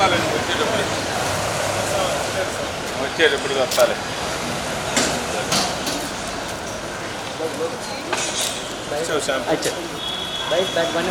వస్తాలండి వచ్చేటప్పుడు వచ్చేటప్పుడు వస్తాలే. బైక్ బ్యాక్ బండి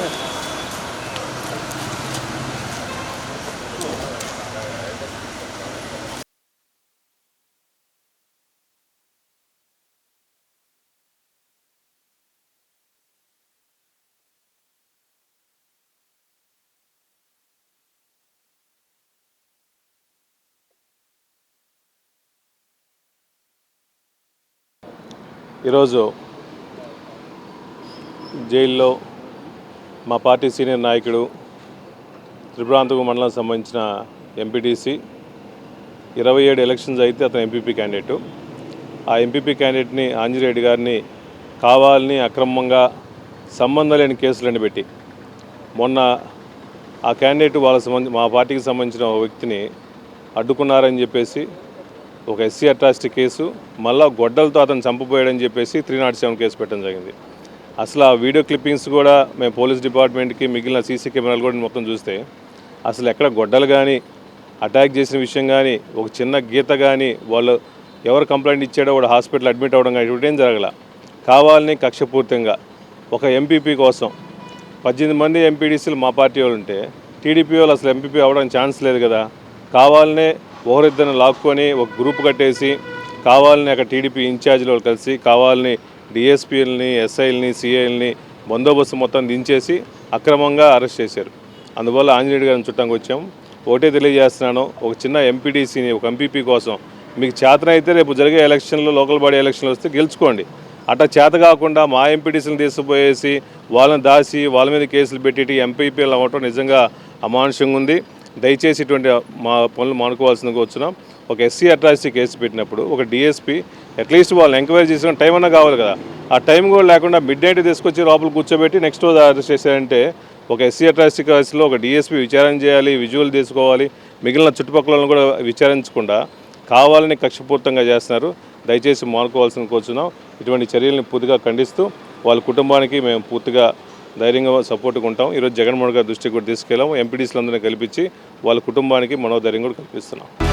ఈరోజు జైల్లో మా పార్టీ సీనియర్ నాయకుడు త్రిపురాంతకు మండలం సంబంధించిన ఎంపీటీసీ. ఇరవై ఏడు ఎలక్షన్స్ అయితే అతను ఎంపీపీ క్యాండిడేటు. ఆ ఎంపీపీ క్యాండిడేట్ని ఆంజనేయుడు గారిని కావాలని అక్రమంగా సంబంధం లేని కేసులను పెట్టి. మొన్న ఆ క్యాండిడేట్ వాళ్ళ సంబంధించి మా పార్టీకి సంబంధించిన వ్యక్తిని అడ్డుకున్నారని చెప్పేసి ఒక ఎస్సీ అట్రాసిటీ కేసు మళ్ళీ గొడ్డలతో అతను చంపబోయాడని చెప్పేసి త్రీ నాట్ సెవెన్ కేసు పెట్టడం జరిగింది. అసలు ఆ వీడియో క్లిప్పింగ్స్ కూడా మేము పోలీస్ డిపార్ట్మెంట్కి మిగిలిన సీసీ కెమెరాలు కూడా మొత్తం చూస్తే అసలు ఎక్కడ గొడ్డలు కానీ అటాక్ చేసిన విషయం కానీ ఒక చిన్న గీత కానీ వాళ్ళు ఎవరు కంప్లైంట్ ఇచ్చాడో వాడు హాస్పిటల్ అడ్మిట్ అవ్వడం కానీ ఇటువంటి ఏం జరగల. కావాలని కక్షపూర్తంగా ఒక ఎంపీపీ కోసం పద్దెనిమిది మంది ఎంపీడీసీలు మా పార్టీ వాళ్ళు ఉంటే టీడీపీ వాళ్ళు అసలు ఎంపీపీ అవ్వడానికి ఛాన్స్ లేదు కదా. కావాలనే ఒకరిద్దరిని లాక్కొని ఒక గ్రూప్ కట్టేసి కావాలని అక్కడ టీడీపీ ఇన్ఛార్జీలు కలిసి కావాలని డిఎస్పీలని ఎస్ఐల్ని సిఐల్ని బందోబస్తు మొత్తం దించేసి అక్రమంగా అరెస్ట్ చేశారు. అందువల్ల ఆంజనేయుడు గారిని చుట్టానికి వచ్చాం. ఒకటే తెలియజేస్తున్నాను. ఒక చిన్న ఎంపీడీసీని ఒక ఎంపీపీ కోసం మీకు చేతనైతే రేపు జరిగే ఎలక్షన్లో లోకల్ బాడీ ఎలక్షన్లు వస్తే గెలుచుకోండి. అట్లా చేత కాకుండా మా ఎంపీటీసీని తీసుకుపోయేసి వాళ్ళని దాసి వాళ్ళ మీద కేసులు పెట్టి ఎంపీపీలు అవ్వటం నిజంగా అమానుషంగా ఉంది. దయచేసి ఇటువంటి మా పనులు మానుకోవాల్సిందిగా వచ్చినాం ఒక ఎస్సీ అట్రాసిటీ కేసు పెట్టినప్పుడు ఒక డిఎస్పీ అట్లీస్ట్ వాళ్ళు ఎంక్వైరీ చేసిన టైం అన్నా కావాలి కదా. ఆ టైం కూడా లేకుండా మిడ్ నైట్ తీసుకొచ్చి లోపల కూర్చోబెట్టి నెక్స్ట్ రోజు అరెస్ట్ చేశారంటే ఒక ఎస్సీ అట్రాసిటీ కేసులో ఒక డిఎస్పీ విచారణ చేయాలి విజువల్ తీసుకోవాలి మిగిలిన చుట్టుపక్కల కూడా విచారించకుండా కావాలని కక్షపూర్తంగా చేస్తున్నారు. దయచేసి మానుకోవాల్సిన కూర్చున్నాం. ఇటువంటి చర్యల్ని పూర్తిగా ఖండిస్తూ వాళ్ళ కుటుంబానికి మేము పూర్తిగా ధైర్యంగా సపోర్ట్గా ఉంటాం ఈరోజు జగన్మోహన్ గారి దృష్టికి కూడా తీసుకెళ్ళాము. ఎంపీడీసీలందరినీ కల్పించి వాళ్ళ కుటుంబానికి మనోధైర్యం కూడా కల్పిస్తున్నాం.